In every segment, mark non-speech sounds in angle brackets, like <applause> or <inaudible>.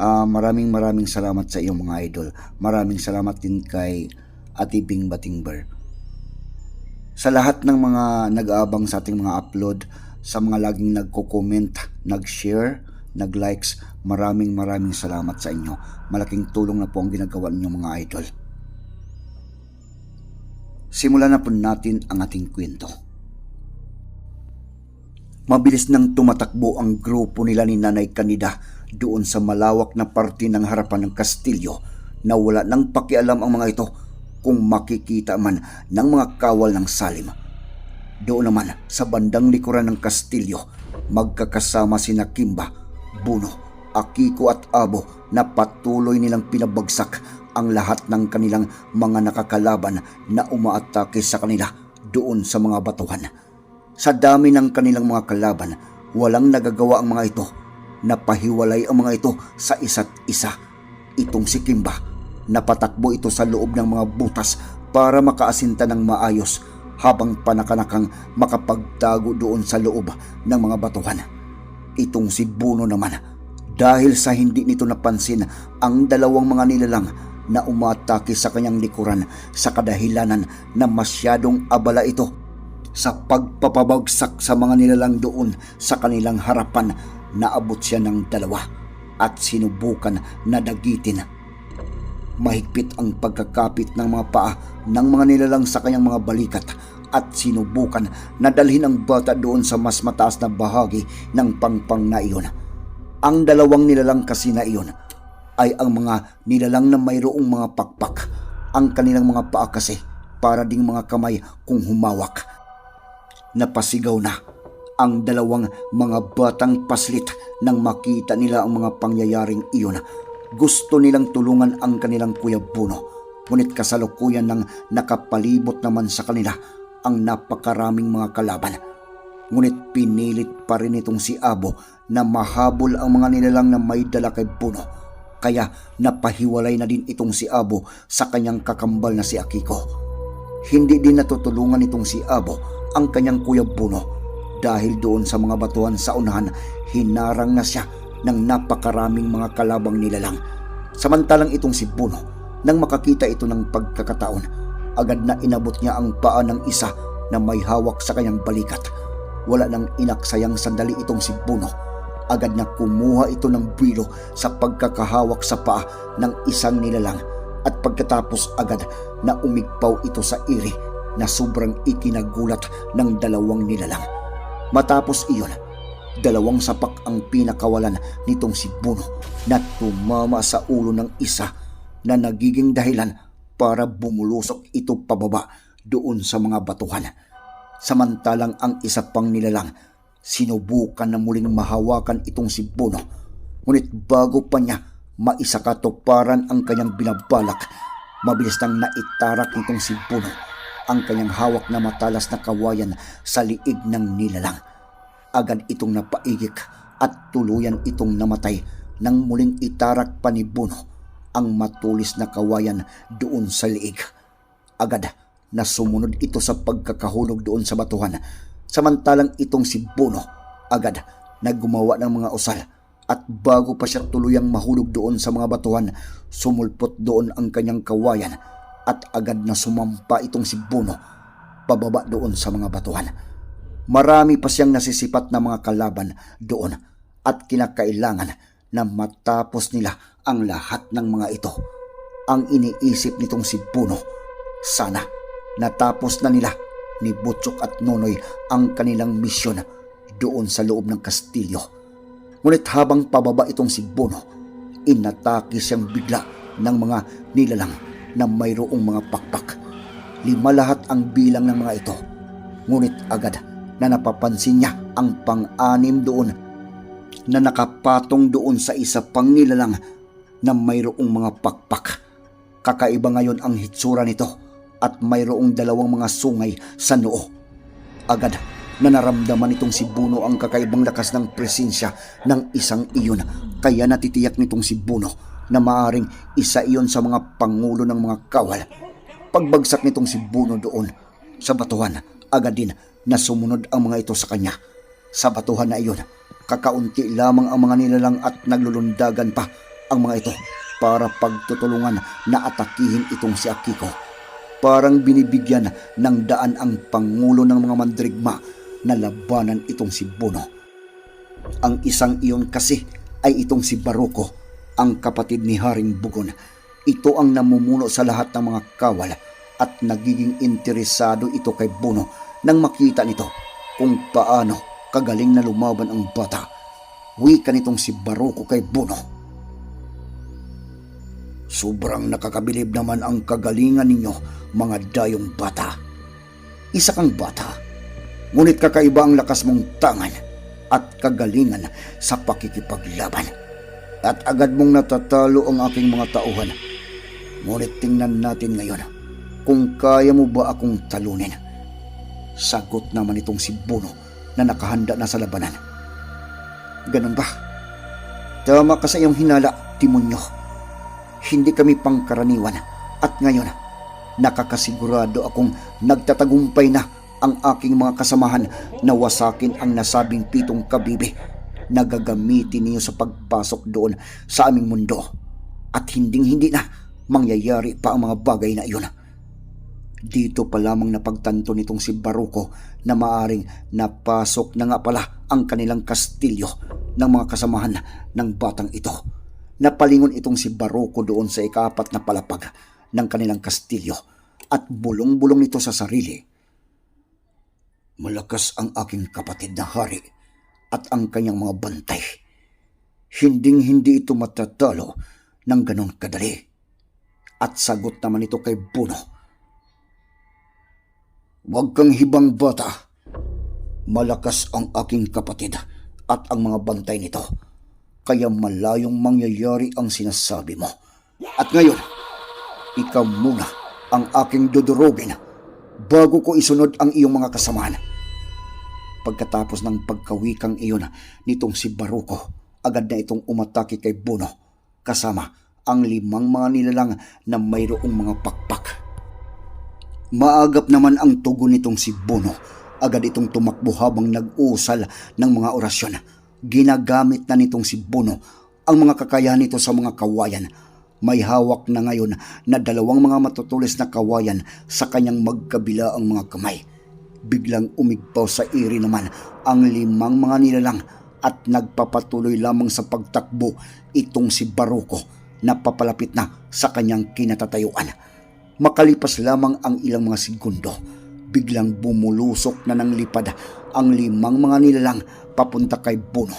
Ah, maraming maraming salamat sa iyong mga idol. Maraming salamat din kay Ate Bing Batingber. Sa lahat ng mga nag-aabang sa ating mga upload, sa mga laging nagko-comment, nag-share, nag-likes, maraming maraming salamat sa inyo. Malaking tulong na po ang ginagawa ninyo mga idol. Simulan na po natin ang ating kwento. Mabilis nang tumatakbo ang grupo nila ni Nanay Kanida doon sa malawak na parte ng harapan ng kastilyo na wala nang pakialam ang mga ito kung makikita man ng mga kawal ng salim. Doon naman sa bandang likuran ng kastilyo, magkakasama si Kimba, Buno, Akiko at Abo na patuloy nilang pinabagsak ang lahat ng kanilang mga nakakalaban na umaatake sa kanila doon sa mga batuhan. Sa dami ng kanilang mga kalaban, walang nagagawa ang mga ito. Napahiwalay ang mga ito sa isa't isa. Itong si Kimba, napatakbo ito sa loob ng mga butas para makaasinta ng maayos habang panakanakang makapagtago doon sa loob ng mga batuhan. Itong si Buno naman, dahil sa hindi nito napansin ang dalawang mga nilalang na umatake sa kanyang likuran sa kadahilanan na masyadong abala ito sa pagpapabagsak sa mga nilalang doon sa kanilang harapan naabot siya ng dalawa at sinubukan na dagitin. Mahigpit ang pagkakapit ng mga paa ng mga nilalang sa kanyang mga balikat at sinubukan na dalhin ang bata doon sa mas mataas na bahagi ng pangpang na iyon. Ang dalawang nilalang kasi na iyon ay ang mga nilalang na mayroong mga pakpak. Ang kanilang mga paa kasi para ding mga kamay kung humawak napasigaw na ang dalawang mga batang paslit nang makita nila ang mga pangyayaring iyon. Gusto nilang tulungan ang kanilang kuya Buno. Ngunit kasalukuyan nang nakapalibot naman sa kanila ang napakaraming mga kalaban. Ngunit pinilit pa rin itong si Abo na mahabol ang mga nilalang na may dala kay Buno. Kaya napahiwalay na din itong si Abo sa kanyang kakambal na si Akiko. Hindi din natutulungan itong si Abo ang kanyang kuya Buno dahil doon sa mga batuhan sa unahan hinarang na siya ng napakaraming mga kalabang nilalang. Samantalang itong si Buno nang makakita ito ng pagkakataon agad na inabot niya ang paa ng isa na may hawak sa kanyang balikat. Wala nang inaksayang sandali itong si Buno. Agad na kumuha ito ng bwilo sa pagkakahawak sa paa ng isang nilalang at pagkatapos agad na umigpaw ito sa iri na sobrang ikinagulat ng dalawang nilalang. Matapos iyon, dalawang sapak ang pinakawalan nitong si Buno na tumama sa ulo ng isa na nagiging dahilan para bumulusok ito pababa doon sa mga batuhan. Samantalang ang isa pang nilalang, sinubukan na muling mahawakan itong si Buno. Ngunit bago pa niya maisakatuparan ang kanyang binabalak, mabilis nang naitarak nitong si Buno ang kanyang hawak na matalas na kawayan sa liig ng nilalang. Agad itong napaigik at tuluyan itong namatay nang muling itarak pa ni Buno ang matulis na kawayan doon sa liig. Agad na sumunod ito sa pagkakahulog doon sa batuhan samantalang itong si Buno agad na gumawa ng mga usal at bago pa siya tuluyang mahulog doon sa mga batuhan, sumulpot doon ang kanyang kawayan at agad na sumampa itong si Buno pababa doon sa mga batuhan. Marami pa siyang nasisipat na mga kalaban doon at kinakailangan na matapos nila ang lahat ng mga ito. Ang iniisip nitong si Buno, sana natapos na nila ni Butchok at Nonoy ang kanilang misyon doon sa loob ng kastilyo. Ngunit habang pababa itong si Buno, inatake siyang bigla ng mga nilalang na mayroong mga pakpak. Lima lahat ang bilang ng mga ito. Ngunit agad na napapansin niya ang pang-anim doon na nakapatong doon sa isa pang nilalang na mayroong mga pakpak. Kakaiba ngayon ang hitsura nito at mayroong dalawang mga sungay sa noo. Agad na naramdaman nitong si Buno ang kakaibang lakas ng presensya ng isang iyon kaya natitiyak nitong si Buno na maaring isa iyon sa mga pangulo ng mga kawal. Pagbagsak nitong si Buno doon sa batuhan, agad din na sumunod ang mga ito sa kanya. Sa batuhan na iyon, kakaunti lamang ang mga nilalang at naglulundagan pa ang mga ito para pagtutulungan na atakihin itong si Akiko. Parang binibigyan ng daan ang pangulo ng mga mandrigma na labanan itong si Bono. Ang isang iyon kasi ay itong si Baruko, ang kapatid ni Haring Bugon. Ito ang namumuno sa lahat ng mga kawal at nagiging interesado ito kay Bono nang makita nito kung paano kagaling na lumaban ang bata. Wika nitong si Baruko kay Bono. Sobrang nakakabilib naman ang kagalingan ninyo, mga dayong bata. Isa kang bata, ngunit kakaiba ang lakas mong tangan at kagalingan sa pakikipaglaban. At agad mong natatalo ang aking mga tauhan. Ngunit tingnan natin ngayon kung kaya mo ba akong talunin. Sagot naman itong si Bono na nakahanda na sa labanan. Ganun ba? Tama ka sa iyong hinala, Timonyo hindi kami pangkaraniwan at ngayon nakakasigurado akong nagtatagumpay na ang aking mga kasamahan na wasakin ang nasabing pitong kabibi na gagamitin niyo sa pagpasok doon sa aming mundo at hinding hindi na mangyayari pa ang mga bagay na iyon. Dito pa lamang napagtanto nitong si Baruko na maaring napasok na nga pala ang kanilang kastilyo ng mga kasamahan ng batang ito Napalingon itong si Baroko doon sa ikapat na palapag ng kanilang kastilyo at bulong-bulong nito sa sarili. Malakas ang aking kapatid na hari at ang kanyang mga bantay. Hinding-hindi ito matatalo ng ganon kadali. At sagot naman ito kay Buno. Huwag kang hibang bata. Malakas ang aking kapatid at ang mga bantay nito kaya malayong mangyayari ang sinasabi mo. At ngayon, ikaw muna ang aking dudurugin bago ko isunod ang iyong mga kasamahan. Pagkatapos ng pagkawikang iyon nitong si Baruko, agad na itong umatake kay Buno kasama ang limang mga nilalang na mayroong mga pakpak. Maagap naman ang tugon nitong si Buno. Agad itong tumakbo habang nag-uusal ng mga orasyon Ginagamit na nitong si Bono ang mga kakayahan nito sa mga kawayan. May hawak na ngayon na dalawang mga matutulis na kawayan sa kanyang magkabila ang mga kamay. Biglang umigpaw sa iri naman ang limang mga nilalang at nagpapatuloy lamang sa pagtakbo itong si Baruko na papalapit na sa kanyang kinatatayuan. Makalipas lamang ang ilang mga segundo, biglang bumulusok na ng lipad ang limang mga nilalang papunta kay Bono.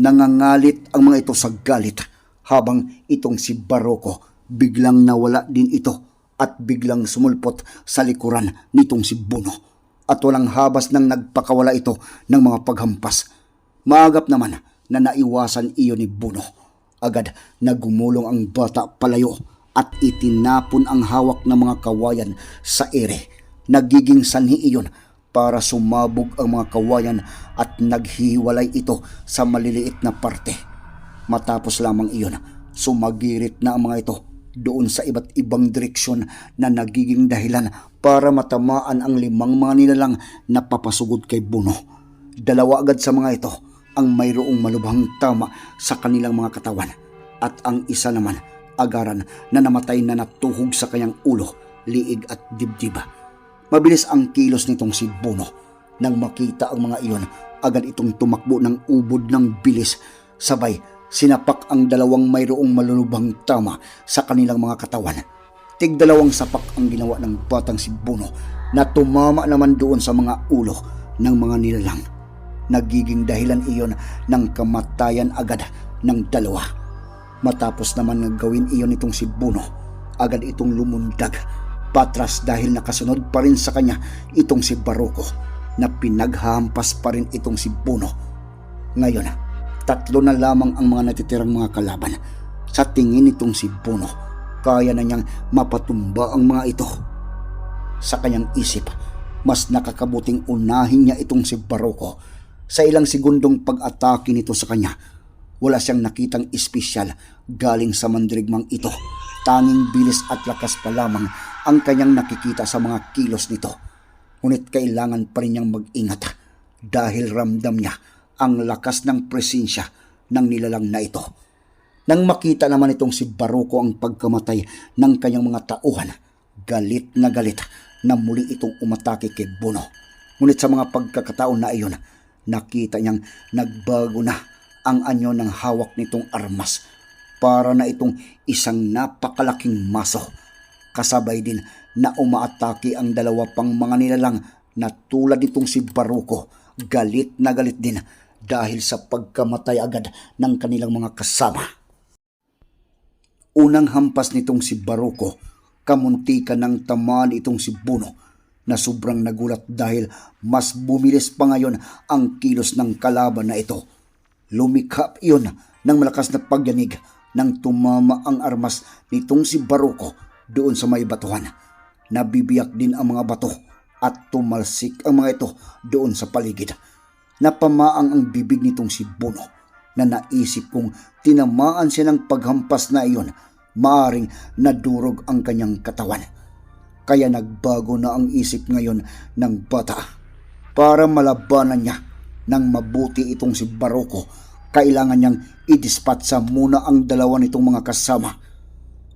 Nangangalit ang mga ito sa galit habang itong si Baroko biglang nawala din ito at biglang sumulpot sa likuran nitong si Bono at walang habas nang nagpakawala ito ng mga paghampas. Maagap naman na naiwasan iyon ni Bono. Agad na gumulong ang bata palayo at itinapon ang hawak ng mga kawayan sa ere. Nagiging sanhi iyon para sumabog ang mga kawayan at naghiwalay ito sa maliliit na parte. Matapos lamang iyon, sumagirit na ang mga ito doon sa iba't ibang direksyon na nagiging dahilan para matamaan ang limang mga nilalang na papasugod kay Buno. Dalawa agad sa mga ito ang mayroong malubhang tama sa kanilang mga katawan at ang isa naman agaran na namatay na natuhog sa kanyang ulo, liig at dibdib Mabilis ang kilos nitong si Bono. Nang makita ang mga iyon, agad itong tumakbo ng ubod ng bilis. Sabay, sinapak ang dalawang mayroong malulubhang tama sa kanilang mga katawan. Tigdalawang sapak ang ginawa ng batang si Bono na tumama naman doon sa mga ulo ng mga nilalang. Nagiging dahilan iyon ng kamatayan agad ng dalawa. Matapos naman ng gawin iyon itong si Bono, agad itong lumundag patras dahil nakasunod pa rin sa kanya itong si Baroko na pinaghampas pa rin itong si Puno. Ngayon, tatlo na lamang ang mga natitirang mga kalaban. Sa tingin nitong si Bono, kaya na niyang mapatumba ang mga ito. Sa kanyang isip, mas nakakabuting unahin niya itong si Baroko. Sa ilang segundong pag-atake nito sa kanya, wala siyang nakitang espesyal galing sa mandirigmang ito. Tanging bilis at lakas pa lamang ang kanyang nakikita sa mga kilos nito. Ngunit kailangan pa rin niyang mag-ingat dahil ramdam niya ang lakas ng presensya ng nilalang na ito. Nang makita naman itong si Baroko ang pagkamatay ng kanyang mga tauhan, galit na galit na muli itong umatake kay Bono. Ngunit sa mga pagkakataon na iyon, nakita niyang nagbago na ang anyo ng hawak nitong armas para na itong isang napakalaking maso. Kasabay din na umaatake ang dalawa pang mga nilalang na tulad nitong si Baruko. Galit na galit din dahil sa pagkamatay agad ng kanilang mga kasama. Unang hampas nitong si Baruko, kamuntikan ng tamaan itong si Buno na sobrang nagulat dahil mas bumilis pa ngayon ang kilos ng kalaban na ito. Lumikap iyon ng malakas na pagyanig nang tumama ang armas nitong si Baruko doon sa may batuhan. Nabibiyak din ang mga bato at tumalsik ang mga ito doon sa paligid. Napamaang ang bibig nitong si Buno na naisip kong tinamaan siya ng paghampas na iyon, maaring nadurog ang kanyang katawan. Kaya nagbago na ang isip ngayon ng bata. Para malabanan niya ng mabuti itong si Baroko, kailangan niyang idispatsa muna ang dalawa nitong mga kasama.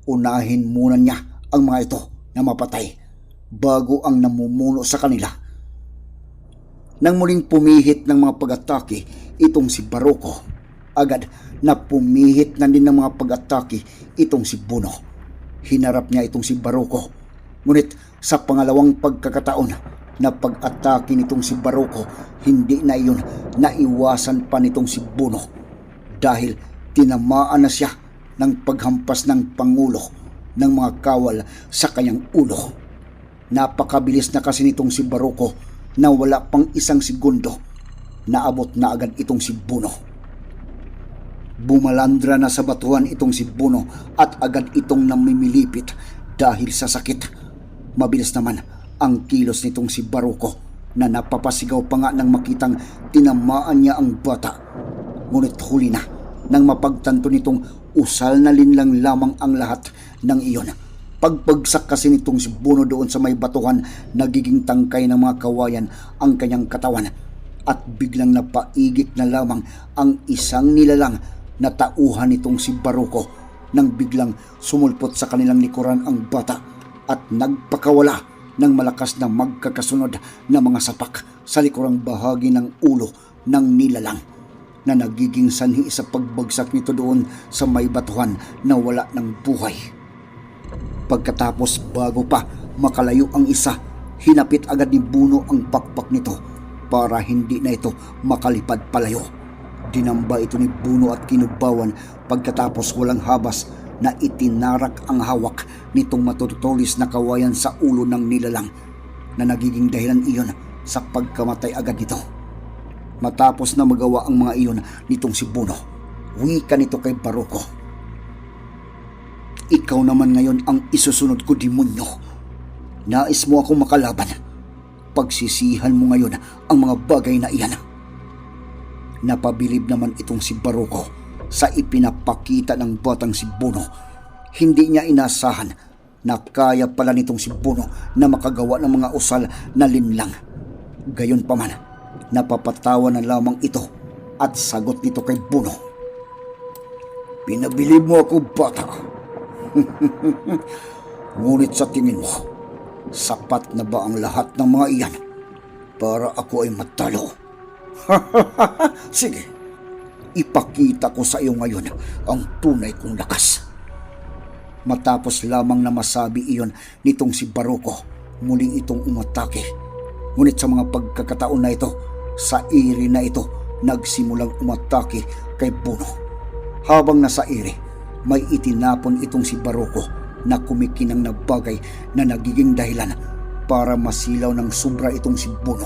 Unahin muna niya ang mga ito na mapatay bago ang namumuno sa kanila. Nang muling pumihit ng mga pag-atake itong si Baroko, agad na pumihit na din ng mga pag-atake itong si Buno. Hinarap niya itong si Baroko. Ngunit sa pangalawang pagkakataon na pag-atake nitong si Baroko, hindi na iyon naiwasan pa nitong si Buno dahil tinamaan na siya ng paghampas ng Pangulo ng mga kawal sa kanyang ulo. Napakabilis na kasi nitong si Baroko na wala pang isang segundo naabot na agad itong si Buno. Bumalandra na sa batuhan itong si Buno at agad itong namimilipit dahil sa sakit. Mabilis naman ang kilos nitong si Baroko na napapasigaw pa nga nang makitang tinamaan niya ang bata. Ngunit huli na nang mapagtanto nitong usal na linlang lamang ang lahat ng iyon. Pagpagsak kasi nitong si Buno doon sa may batuhan, nagiging tangkay ng mga kawayan ang kanyang katawan at biglang napaigit na lamang ang isang nilalang na tauhan nitong si Baruko nang biglang sumulpot sa kanilang likuran ang bata at nagpakawala ng malakas na magkakasunod na mga sapak sa likurang bahagi ng ulo ng nilalang na nagiging sanhi sa pagbagsak nito doon sa may batuhan na wala ng buhay. Pagkatapos bago pa makalayo ang isa, hinapit agad ni Buno ang pakpak nito para hindi na ito makalipad palayo. Dinamba ito ni Buno at kinubawan pagkatapos walang habas na itinarak ang hawak nitong matutulis na kawayan sa ulo ng nilalang na nagiging dahilan iyon sa pagkamatay agad nito. Matapos na magawa ang mga iyon nitong si Buno, wika nito kay Baroko. Ikaw naman ngayon ang isusunod ko, demonyo. Nais mo akong makalaban. Pagsisihan mo ngayon ang mga bagay na iyan. Napabilib naman itong si Baroko sa ipinapakita ng batang si Bono. Hindi niya inasahan na kaya pala nitong si Bono na makagawa ng mga usal na linlang. Gayon pa man, napapatawa na lamang ito at sagot nito kay Bono. Pinabilib mo ako, bata. <laughs> Ngunit sa tingin mo, sapat na ba ang lahat ng mga iyan para ako ay matalo? <laughs> Sige, ipakita ko sa iyo ngayon ang tunay kong lakas. Matapos lamang na masabi iyon nitong si Baroko, muling itong umatake. Ngunit sa mga pagkakataon na ito, sa iri na ito, nagsimulang umatake kay Buno. Habang nasa iri, may itinapon itong si Baroko na kumikinang na bagay na nagiging dahilan para masilaw ng sobra itong si Buno.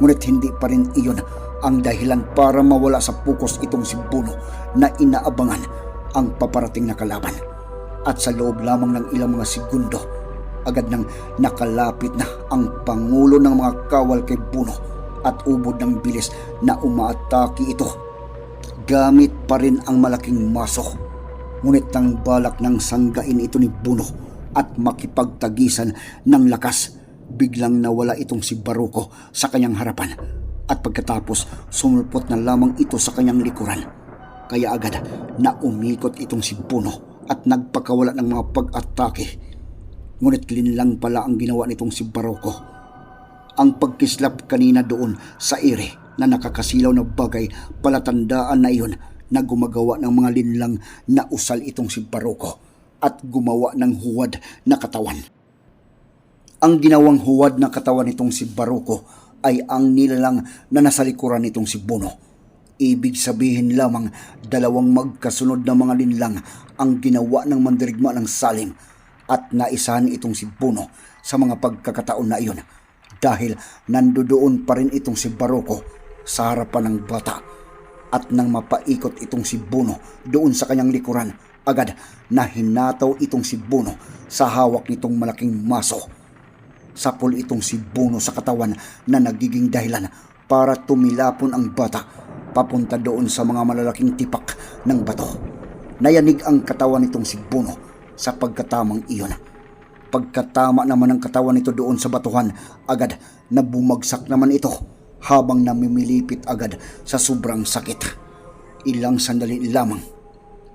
Ngunit hindi pa rin iyon ang dahilan para mawala sa pukos itong si Buno na inaabangan ang paparating na kalaban. At sa loob lamang ng ilang mga segundo, agad nang nakalapit na ang pangulo ng mga kawal kay Buno at ubod ng bilis na umaatake ito. Gamit pa rin ang malaking maso. Ngunit nang balak ng sanggain ito ni Buno at makipagtagisan ng lakas, biglang nawala itong si Baruko sa kanyang harapan at pagkatapos sumulpot na lamang ito sa kanyang likuran. Kaya agad na umikot itong si Buno at nagpakawala ng mga pag-atake. Ngunit linlang pala ang ginawa nitong si Baroko. Ang pagkislap kanina doon sa ere na nakakasilaw na bagay palatandaan na iyon na gumagawa ng mga linlang na usal itong si Baroko at gumawa ng huwad na katawan. Ang ginawang huwad na katawan nitong si Baroko ay ang nilalang na nasa likuran nitong si Bono. Ibig sabihin lamang dalawang magkasunod na mga linlang ang ginawa ng mandirigma ng Salim at naisahan itong si Bono sa mga pagkakataon na iyon. Dahil nandoon pa rin itong si Baroko sa harapan ng bata at nang mapaikot itong si Bono doon sa kanyang likuran agad na hinataw itong si Bono sa hawak nitong malaking maso. Sapol itong si Bono sa katawan na nagiging dahilan para tumilapon ang bata papunta doon sa mga malalaking tipak ng bato. Nayanig ang katawan nitong si Bono sa pagkatamang iyon. Pagkatama naman ng katawan nito doon sa batuhan, agad na bumagsak naman ito habang namimilipit agad sa sobrang sakit. Ilang sandali lamang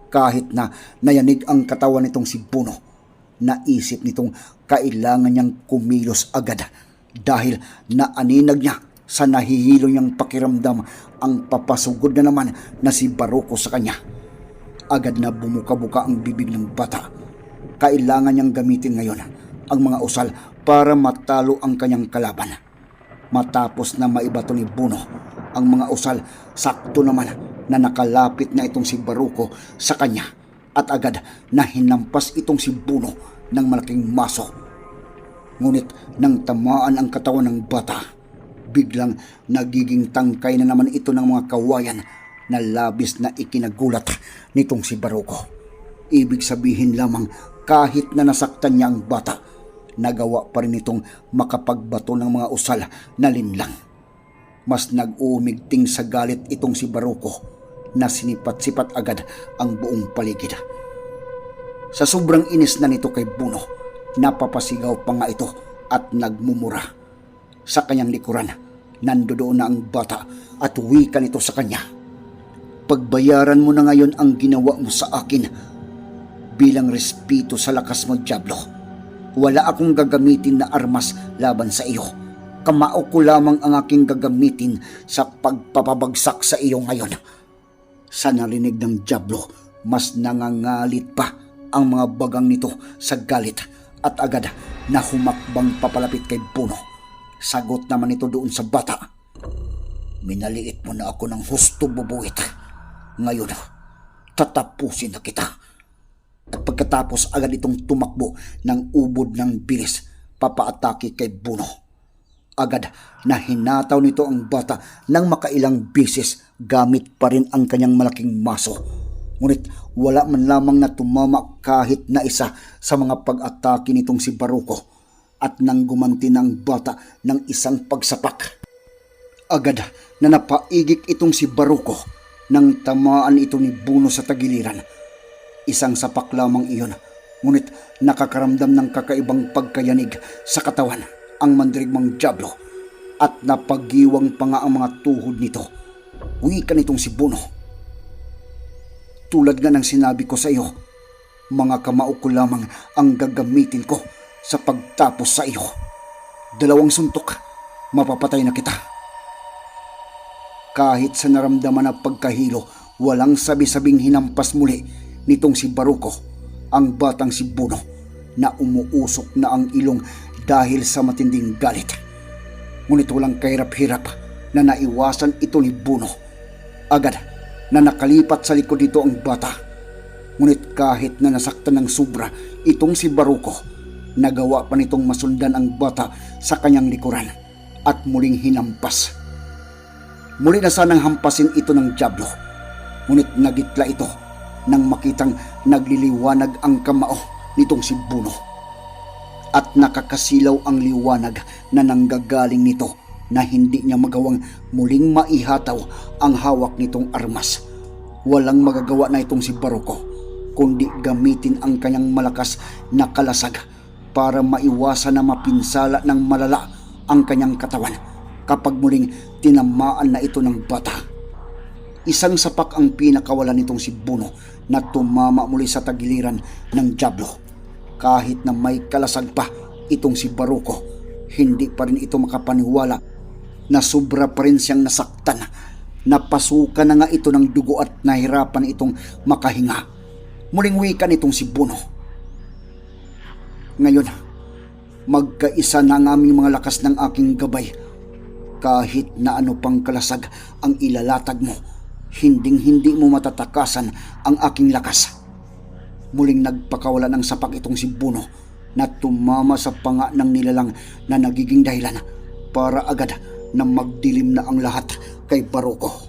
kahit na nayanig ang katawan nitong si Bono naisip nitong kailangan niyang kumilos agad dahil naaninag niya sa nahihilo niyang pakiramdam ang papasugod na naman na si Baroko sa kanya. Agad na bumuka-buka ang bibig ng bata. Kailangan niyang gamitin ngayon ang mga usal para matalo ang kanyang kalaban. Matapos na maibato ni Buno ang mga usal, sakto naman na nakalapit na itong si Baroko sa kanya at agad na hinampas itong si Buno ng malaking maso. Ngunit nang tamaan ang katawan ng bata, biglang nagiging tangkay na naman ito ng mga kawayan na labis na ikinagulat nitong si Baroko. Ibig sabihin lamang kahit na nasaktan niya ang bata, nagawa pa rin itong makapagbato ng mga usal na linlang. Mas nag-uumigting sa galit itong si Baroko na sinipat-sipat agad ang buong paligid. Sa sobrang inis na nito kay Buno, napapasigaw pa nga ito at nagmumura. Sa kanyang likuran, nandoon na ang bata at wika nito sa kanya. Pagbayaran mo na ngayon ang ginawa mo sa akin bilang respeto sa lakas mo, Diablo. Wala akong gagamitin na armas laban sa iyo. Kamao ko lamang ang aking gagamitin sa pagpapabagsak sa iyo ngayon. Sa narinig ng Diablo, mas nangangalit pa ang mga bagang nito sa galit at agad na humakbang papalapit kay Puno. Sagot naman ito doon sa bata. Minaliit mo na ako ng husto bubuit. Ngayon, tatapusin na kita. At pagkatapos agad itong tumakbo ng ubod ng bilis papaatake kay Buno. Agad na hinataw nito ang bata ng makailang bisis gamit pa rin ang kanyang malaking maso. Ngunit wala man lamang na tumama kahit na isa sa mga pag-atake nitong si Baruko at nang gumanti ng bata ng isang pagsapak. Agad na napaigik itong si Baruko nang tamaan ito ni Buno sa tagiliran. Isang sapak lamang iyon, ngunit nakakaramdam ng kakaibang pagkayanig sa katawan ang mandirigmang Diablo at napagiwang pa nga ang mga tuhod nito. Wika nitong si Buno. Tulad nga ng sinabi ko sa iyo, mga kamao ko lamang ang gagamitin ko sa pagtapos sa iyo. Dalawang suntok, mapapatay na kita. Kahit sa naramdaman na pagkahilo, walang sabi-sabing hinampas muli nitong si Baruko, ang batang si Buno, na umuusok na ang ilong dahil sa matinding galit. Ngunit walang kahirap-hirap na naiwasan ito ni Buno. Agad na nakalipat sa likod nito ang bata. Ngunit kahit na nasaktan ng sobra itong si Baruko, nagawa pa nitong masundan ang bata sa kanyang likuran at muling hinampas. Muli na sanang hampasin ito ng Diablo, ngunit nagitla ito nang makitang nagliliwanag ang kamao nitong si Buno. At nakakasilaw ang liwanag na nanggagaling nito na hindi niya magawang muling maihataw ang hawak nitong armas. Walang magagawa na itong si Baroko kundi gamitin ang kanyang malakas na kalasag para maiwasan na mapinsala ng malala ang kanyang katawan kapag muling tinamaan na ito ng bata. Isang sapak ang pinakawalan nitong si Buno na tumama muli sa tagiliran ng Diablo. Kahit na may kalasag pa itong si Baroko, hindi pa rin ito makapaniwala na sobra pa rin siyang nasaktan. Napasukan na nga ito ng dugo at nahirapan itong makahinga. Muling wika nitong si Buno. Ngayon, magkaisa na ang aming mga lakas ng aking gabay. Kahit na ano pang kalasag ang ilalatag mo, hinding hindi mo matatakasan ang aking lakas. Muling nagpakawala ng sapak itong si Buno na tumama sa panga ng nilalang na nagiging dahilan para agad na magdilim na ang lahat kay Baroko.